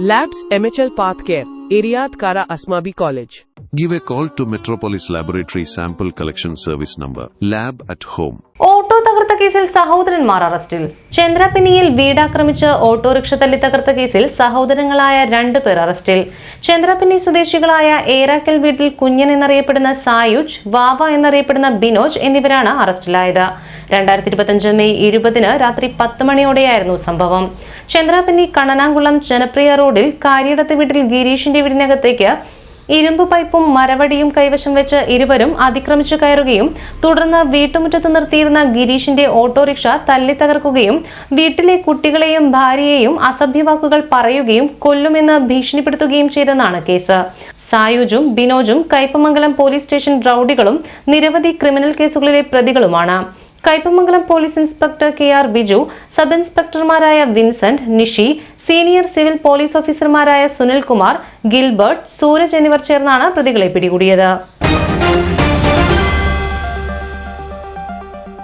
Labs MHL Path Care, Iriad Kara Asmabi College. Give a call to Metropolis Laboratory Sample Collection Service number, lab at home. Auto തകർത്ത കേസിൽ സഹോദരന്മാർ അറസ്റ്റിൽ ചന്ദ്രപിനിയിൽ വീടാക്രമിച്ച് autorickshaw തല്ലി തകർത്ത കേസിൽ സഹോദരങ്ങളായ രണ്ട് പേർ അറസ്റ്റിൽ ചന്ദ്രപിന്നി സ്വദേശികളായ ഏറാക്കൽ വീട്ടിൽ കുഞ്ഞൻ എന്നറിയപ്പെടുന്ന സായുജ് വാവ എന്നറിയപ്പെടുന്ന ബിനോജ് എന്നിവരാണ് അറസ്റ്റിലായത് രണ്ടായിരത്തി ഇരുപത്തിയഞ്ച് മെയ് ഇരുപതിന് രാത്രി പത്ത് മണിയോടെയായിരുന്നു സംഭവം. ചന്ദ്രപിന്നി കണ്ണനാങ്കുളം ജനപ്രിയ റോഡിൽ കാര്യടത്ത് വീട്ടിൽ ഗിരീഷിന്റെ വീടിനകത്തേക്ക് ഇരുമ്പ് പൈപ്പും മരവടിയും കൈവശം വെച്ച് ഇരുവരും അതിക്രമിച്ചു കയറുകയും തുടർന്ന് വീട്ടുമുറ്റത്ത് നിർത്തിയിരുന്ന ഗിരീഷിന്റെ ഓട്ടോറിക്ഷ തല്ലി തകർക്കുകയും വീട്ടിലെ കുട്ടികളെയും ഭാര്യയെയും അസഭ്യവാക്കുകൾ പറയുകയും കൊല്ലുമെന്ന് ഭീഷണിപ്പെടുത്തുകയും ചെയ്തെന്നാണ് കേസ്. സായുജും ബിനോജും കയ്പമംഗലം പോലീസ് സ്റ്റേഷൻ റൌഡികളും നിരവധി ക്രിമിനൽ കേസുകളിലെ പ്രതികളുമാണ്. Kaipamangalam police inspector K R Biju sub ഇൻസ്പെക്ടർമാരായ Vincent Nishi senior civil police ഓഫീസർമാരായ സുനിൽകുമാർ ഗിൽബർട്ട് സൂരജ് എന്നിവർ ചേർന്നാണ് പ്രതികളെ പിടികൂടിയത്.